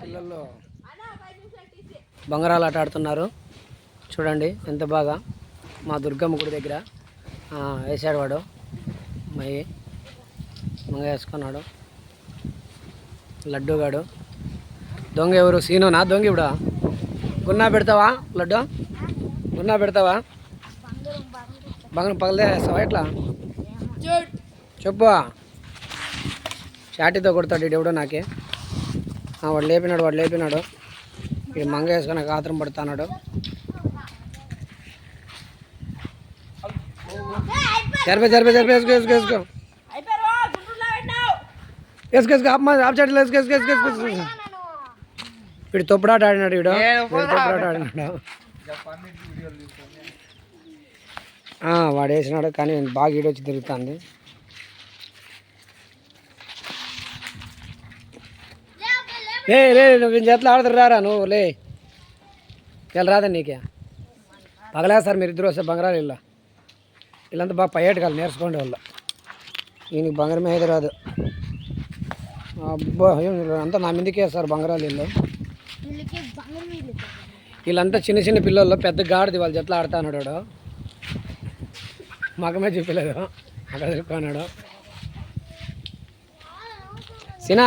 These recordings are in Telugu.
పిల్లలు బంగారాలు ఆట ఆడుతున్నారు. చూడండి ఎంత బాగా. మా దుర్గమ్మ గుడి దగ్గర వేసాడు వాడు. మై మంగ వేసుకున్నాడు లడ్డూగాడు. దొంగ ఎవరు? సీనునా? దొంగ ఇప్పుడు గున్నా పెడతావా? లడ్డు? గున్నా పెడతావా? బంగారం పగలదే వేస్తావా? ఎట్లా? చెప్పు. షాటీతో కొడతాడు ఇటు ఎవడో నాకే. వాడు లేపినాడు వాడు లేపినాడు. ఈ మంగ వేసుకుని ఆత్రం పడుతున్నాడు. జరిపే జరిపే జరిపే వేసుకో వేసుకో వేసుకో. వేసుకో వేసుకో ఆప్ ఆప్ చాట్లు వేసుకో వేసుకో వేసుకో వేసుకో వీడు తొప్పుడాట ఆడినాడు వీడు. తొప్పుడాట ఆడినాడు. వాడు వేసినాడు కానీ బాగా ఈడు వచ్చి తిరుగుతుంది. లే లే నువ్వు చేతిలో ఆడతారు? రారా నువ్వు లే. ఇలా రాదా నీకే? పగలేస్తారు మీరు ఇద్దరు వస్తే బంగారాలు ఇల్లు. వీళ్ళంతా బాగా పయ్యేటకాలు నేర్చుకోండి వాళ్ళు. ఈయనకి బంగారం ఏది రాదు. అబ్బా అంతా నా మీదకే వేస్తారు బంగారాలు ఇల్లు. వీళ్ళంతా చిన్న చిన్న పిల్లలు పెద్ద గాడిది వాళ్ళ జట్ల ఆడుతున్నాడు వాడు. మగమే చెప్పలేదు అక్కడ తిరుక్కున్నాడు సినా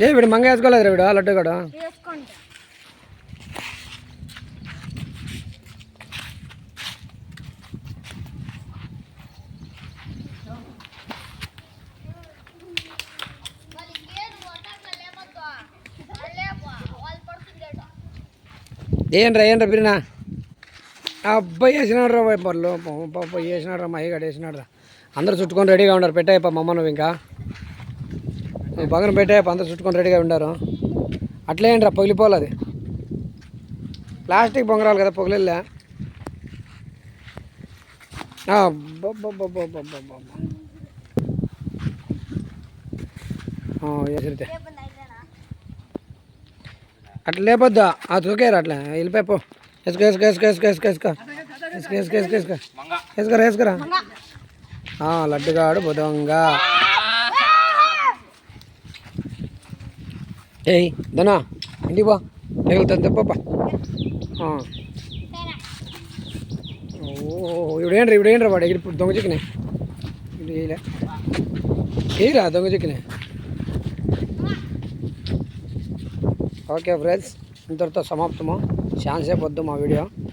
ఏ వీడు మంగ వేసుకోలేదు వీడు లడ్డు కూడా? ఏంట్రా ఏంట్రా బిరినా అబ్బాయి వేసినాడు రా పర్లు పాప వేసినాడు రా మా అయ్యగాడు వేసినాడు రా అందరూ చుట్టుకొని రెడీగా ఉన్నారు పెట్టాయప్ప మా అమ్మ నువ్వు ఇంకా నువ్వు బంగారం పెట్టాయప్ప అందరూ చుట్టుకొని రెడీగా ఉన్నారు అట్లే ఏంట్రా పగిలిపోవాలి అది ప్లాస్టిక్ బొంగరాలు కదా పొగలిల్లా వేసిరితే అట్లా లేపొద్దా ఆ తూకేరు అట్లా వెళ్ళిపోయి వేసుకో వేసుకో వేసుకో వేసుకో వేసుకో వేసుకో వేసుకో వేసుకో వేసుకో వేసుకో వేసుకోరా వేసుకోరా ఆ, లడ్డుగాడు బుధంగా ఏయ్ దనా ఇంటికి పో తగులుతుంది తప్ప ఓ ఇవిడేండ్రా ఇవిడేండ్రా వాడు ఇప్పుడు దొంగ చికెనే ఇది వేయలే ఏరా దొంగ చికెనే ఓకే ఫ్రెండ్స్ ఇంతటితో సమాప్తము. ఛాన్సే పొద్దు మా వీడియో.